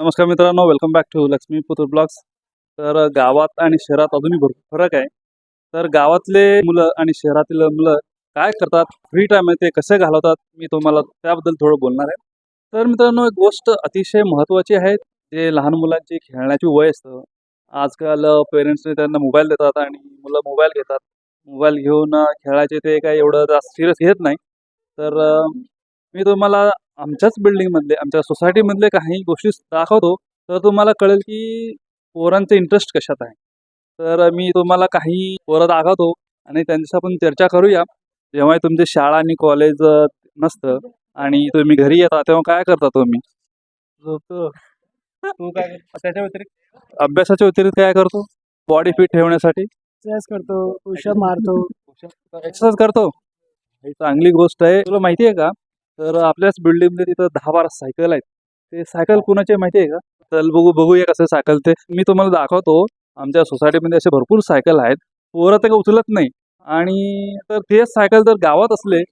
नमस्कार मित्रांनो welcome back to Lakshmi Puttur vlogs तर गावात आणि शहरात अजूनही भरपूर फरक आहे. तर गावातले मुलं आणि शहरातील मुलं काय करतात फ्री टाईम आहे ते कसे घालवतात मी तुम्हाला त्याबद्दल थोडं बोलणार आहे. तर मित्रांनो एक गोष्ट अतिशय महत्त्वाची आहे जे लहान मुलांची खेळण्याची वय असतं. आजकाल पेरेंट्सने त्यांना मोबाईल देतात आणि मुलं मोबाईल घेतात. मोबाईल घेऊन खेळायचे ते काय एवढं जास्त सिरियस घेत नाही. तर मी तुम्हाला आमच्याच बिल्डिंगमधले आमच्या सोसायटीमधले काही गोष्टी दाखवतो तर तुम्हाला कळेल की पोरांचे इंटरेस्ट कशात आहे. तर मी तुम्हाला काही पोरं दाखवतो आणि त्यांची आपण चर्चा करूया. जेव्हा तुमची शाळा आणि कॉलेज नसतं आणि तुम्ही घरी येता तेव्हा काय करता तुम्ही? तू काय? त्याच्या व्यतिरिक्त? अभ्यासाच्या व्यतिरिक्त काय करतो? बॉडी फिट ठेवण्यासाठी? एक्सरसाइज करतो पुशअप मारतो. एक्सरसाइज करतो? ही चांगली गोष्ट आहे. तुला माहिती आहे का? तर आपल्याच बिल्डिंगमध्ये तिथं दहा बारा सायकल आहेत. ते सायकल कुणाचे माहिती आहे का? चल बघू बघूया कसं सायकल ते. मी तुम्हाला दाखवतो. आमच्या सोसायटीमध्ये असे भरपूर सायकल आहेत. पोरं ते काही उचलत नाही. आणि तर तेच सायकल जर गावात असले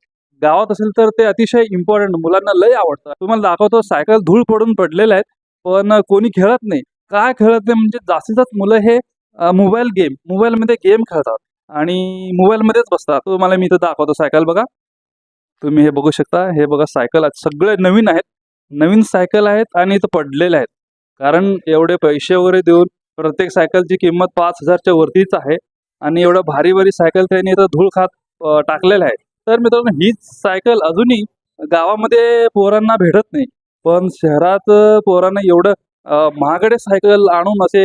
गावात असेल तर ते अतिशय इम्पॉर्टंट मुलांना लय आवडतं तुम्हाला दाखवतो सायकल धूळ पडून पडलेल्या आहेत पण कोणी खेळत नाही. काय खेळत नाही? म्हणजे जास्तीत जास्त मुलं हे मोबाईल गेम मोबाईलमध्ये गेम खेळतात. आणि मोबाईलमध्येच बसतात. तुम्हाला मी इथं दाखवतो सायकल बघा. तुम्ही हे बघू शकता. हे बघा सायकल आहेत. सगळे नवीन आहेत. नवीन सायकल आहेत आणि इथं पडलेले आहेत. कारण एवढे पैसे वगैरे देऊन प्रत्येक सायकलची किंमत पाच हजारच्या वरतीच आहे. आणि एवढं भारी भारी सायकल त्यांनी इथं धूळ खात टाकलेलं आहे. तर मित्रांनो हीच सायकल अजूनही गावामध्ये पोरांना भेटत नाही. पण शहरात पोरांना एवढं महागडे सायकल आणून असे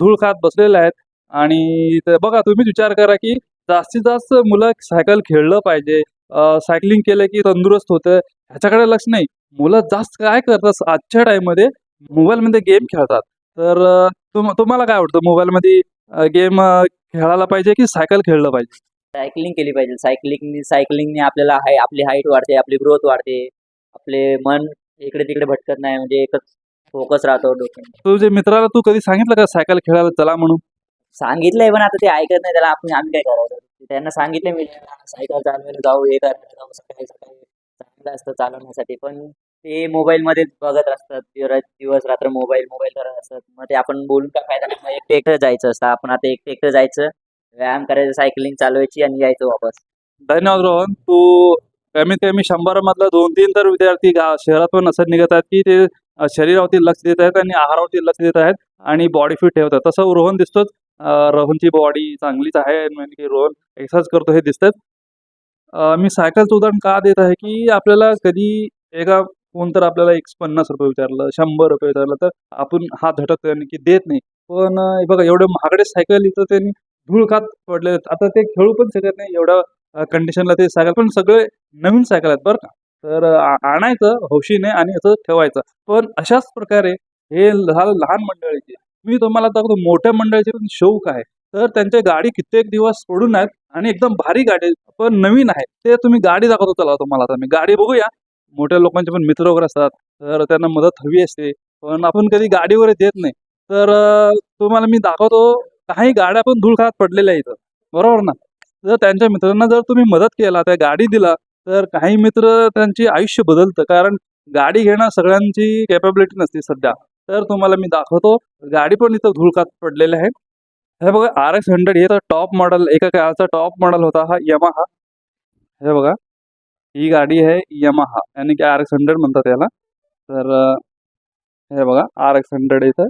धूळ खात बसलेले आहेत. आणि बघा तुम्हीच विचार करा की जास्तीत जास्त मुलं सायकल खेळलं पाहिजे. सायकलिंग केलं की तंदुरुस्त होतं ह्याच्याकडे लक्ष नाही. मुलं जास्त काय करतात आजच्या टाईममध्ये मोबाईलमध्ये गेम खेळतात. तर तुम तुम्हाला काय वाटतं? मोबाईलमध्ये गेम खेळायला पाहिजे की सायकल खेळलं पाहिजे? सायकलिंग केली पाहिजे. सायकलिंग सायकलिंगने आपल्याला हाय आपली हाईट वाढते आपली ग्रोथ वाढते. आपले मन इकडे तिकडे भटकत नाही म्हणजे एकच फोकस राहतो डोक्यात तुझ्या मित्राला तू कधी सांगितलं का सायकल खेळायला चला म्हणून? सांगितलंय पण आता ते ऐकत नाही. त्याला आपण आम्ही काय करायचं? त्यांना सांगितलं मी सायकल चालवायला जाऊ हे करायला जाऊ सकाळी सकाळी. चांगलं असतं चालवण्यासाठी. पण ते मोबाईलमध्येच बघत असतात. दिवस रात्र मोबाईल मोबाईल करत असतात. मग ते आपण बोलून काय फायदा नाही. मग एकटं एकटं जायचं असतं. आपण आता एक एकटं जायचं. व्यायाम करायचं सायकलिंग चालवायची आणि यायचं वापस. धन्यवाद रोहन. तू कमीत कमी शंभर मधला दोन तीन तर विद्यार्थी गा शहरातून असं निघत आहेत की ते शरीरावरती लक्ष देत आहेत आणि आहारावरती लक्ष देत आहेत आणि बॉडी फिट ठेवतात. तसं रोहन दिसतोच. रोहनची बॉडी चांगलीच आहे म्हणजे की रोहन एक्सरसाइज करतो हे दिसतंय. मी सायकलचं उदाहरण का देत आहे की आपल्याला कधी एका कोण तर आपल्याला एक पन्नास रुपये विचारलं शंभर रुपये विचारलं तर आपण हात धटक त्यांनी की देत नाही. पण हे बघा एवढे महागडे सायकल इथं त्यांनी धूळ खात पडले आता ते खेळू पण शकत नाही एवढ्या कंडिशनला ते सायकल पण सगळे नवीन सायकल आहेत बरं का. तर आणायचं हौशीने आणि असं ठेवायचं. पण अशाच प्रकारे हे लहान लहान मंडळीचे मी तुम्हाला दाखवतो मोठ्या मंडळीचे पण शौक आहे. तर त्यांच्या गाडी कित्येक दिवस सोडून आहेत आणि एकदम भारी गाडी पण नवीन आहे. ते तुम्ही गाडी दाखवतो चला तुम्हाला. आता मी गाडी बघूया. मोठ्या लोकांचे पण मित्र वगैरे असतात. तर त्यांना मदत हवी असते. पण आपण कधी गाडी वगैरे देत नाही. तर तुम्हाला मी दाखवतो. काही गाड्या पण धूळ खात पडलेल्या आहेत इथं. बरोबर ना? जर त्यांच्या मित्रांना जर तुम्ही मदत केला त्या गाडी दिला तर काही मित्र त्यांची आयुष्य बदलतं. कारण गाडी घेणं सगळ्यांची कॅपॅबिलिटी नसते सध्या. तर तुम्हाला मी दाखवतो. गाडी पण इथं धुळकात पडलेली आहे. हे बघा आर एक्स हंड्रेड हे तर टॉप मॉडेल एका काळाचा टॉप मॉडेल होता हा यमाहा हे बघा ही गाडी आहे यमाहा यानी की आर एक्स हंड्रेड म्हणतात याला. तर हे बघा आर एक्स हंड्रेड इथं.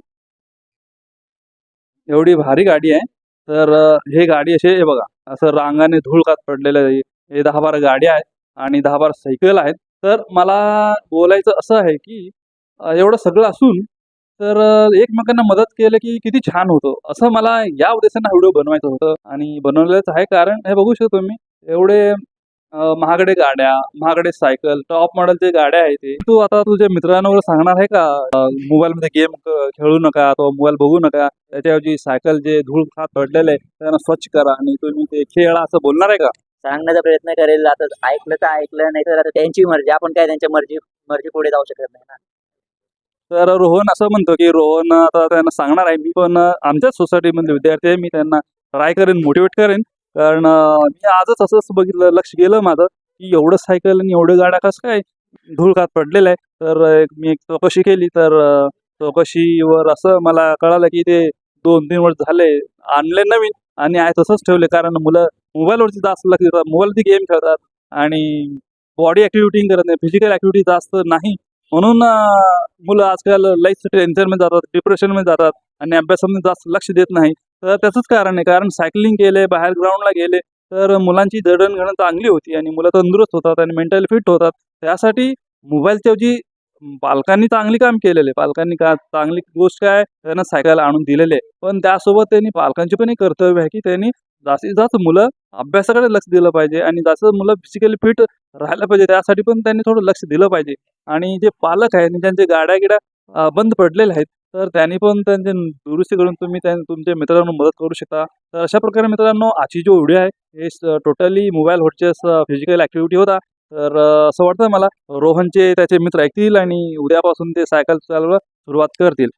एवढी भारी गाडी आहे. तर हे गाडी असे हे बघा असं रांगाने धुळकात पडलेलं आहे. हे दहा बारा गाड्या आहेत आणि दहा बारा सायकल आहेत. तर मला बोलायचं असं आहे की एवढं सगळं असून तर एकमेकांना मदत केलं की किती छान होतं. असं मला या उद्देशानं व्हिडिओ बनवायचं होतं आणि बनवलेलंच आहे कारण हे बघू शकतो मी एवढे महागडे गाड्या महागडे सायकल टॉप मॉडेलचे गाड्या आहेत ते. तू आता तुझ्या मित्रांवर सांगणार आहे का? मोबाईलमध्ये गेम खेळू नका तो मोबाईल बघू नका. त्याच्याऐवजी सायकल जे धूळ खात पडलेले आहे त्यांना स्वच्छ करा आणि तुम्ही ते खेळा असं बोलणार आहे का? सांगण्याचा प्रयत्न करेल. आता ऐकलं तर ऐकलं नाही तर आता त्यांची मर्जी आपण काय त्यांच्या मर्जी मर्जी पुढे जाऊ शकत नाही ना. तर रोहन असं म्हणतो की रोहन आता त्यांना सांगणार आहे. मी पण आमच्याच सोसायटीमधले विद्यार्थी आहे. मी त्यांना ट्राय करेन मोटिवेट करेन. कारण मी आजच असंच बघितलं लक्ष गेलं माझं की एवढं सायकल आणि एवढं गाड्या कसं काय धूळ खात पडलेलं आहे. तर मी एक चौकशी केली. तर चौकशीवर असं मला कळालं की ते दोन तीन वर्ष झाले आणले नवीन आणि आहे तसंच ठेवले. कारण मुलं मोबाईलवरती जास्त लक्ष देतात मोबाईलवरती गेम खेळतात आणि बॉडी ॲक्टिव्हिटी करत नाही. फिजिकल ॲक्टिव्हिटी जास्त नाही. म्हणून मुलं आजकाल लाईफ टेन्शनमध्ये जातात डिप्रेशनमध्ये जातात आणि अभ्यासामध्ये जास्त लक्ष देत नाही. तर त्याचंच कारण आहे कारण सायकलिंग केले बाहेर ग्राउंडला गेले तर मुलांची जडणघडण चांगली होती आणि मुलं तंदुरुस्त होतात आणि मेंटली फिट होतात. त्यासाठी मोबाईलच्या ऐवजी पालकांनी चांगली काम केलेले पालकांनी का चांगली गोष्ट काय त्यांना सायकल आणून दिलेले. आहे पण त्यासोबत त्यांनी पालकांची पण एक कर्तव्य आहे की त्यांनी जास्तीत जास्त मुलं अभ्यासाकडे लक्ष दिलं पाहिजे आणि जास्त मुलं फिजिकली फिट राहायला पाहिजे त्यासाठी पण त्यांनी थोडं लक्ष दिलं पाहिजे. आणि जे पालक आहेत ज्यांचे गाड्या गिड्या बंद पडलेल्या आहेत तर त्यांनी पण त्यांचे दुरुस्ती करून तुम्ही त्या तुमच्या मित्रांना मदत करू शकता. तर अशा प्रकारे मित्रांनो आजची जो व्हिडिओ आहे हे totally mobile versus physical activity होता. तर असं वाटतं मला रोहनचे त्याचे मित्र ऐकतील आणि उद्यापासून ते सायकल चालवायला सुरुवात करतील.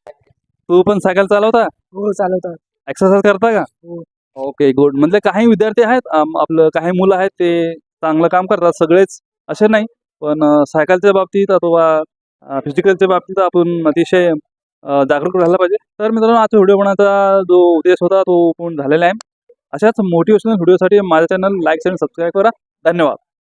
तू पण सायकल चालवता? हो चालवतात एक्सरसाइज करता का? हो. ओके गुड म्हणजे काही विद्यार्थी आहेत आपलं काही मुलं आहेत ते चांगलं काम करतात सगळेच असे नाही. पण सायकलच्या बाबतीत अथवा फिजिकलच्या बाबतीत आपण अतिशय जागरूक राहिला पाहिजे. तर मित्रांनो आजचा व्हिडिओ बनवायचा जो उद्देश होता तो पूर्ण झालेला आहे. अशाच मोटिवेशनल व्हिडिओसाठी माझ्या चॅनल लाईक आणि सबस्क्राईब करा. धन्यवाद.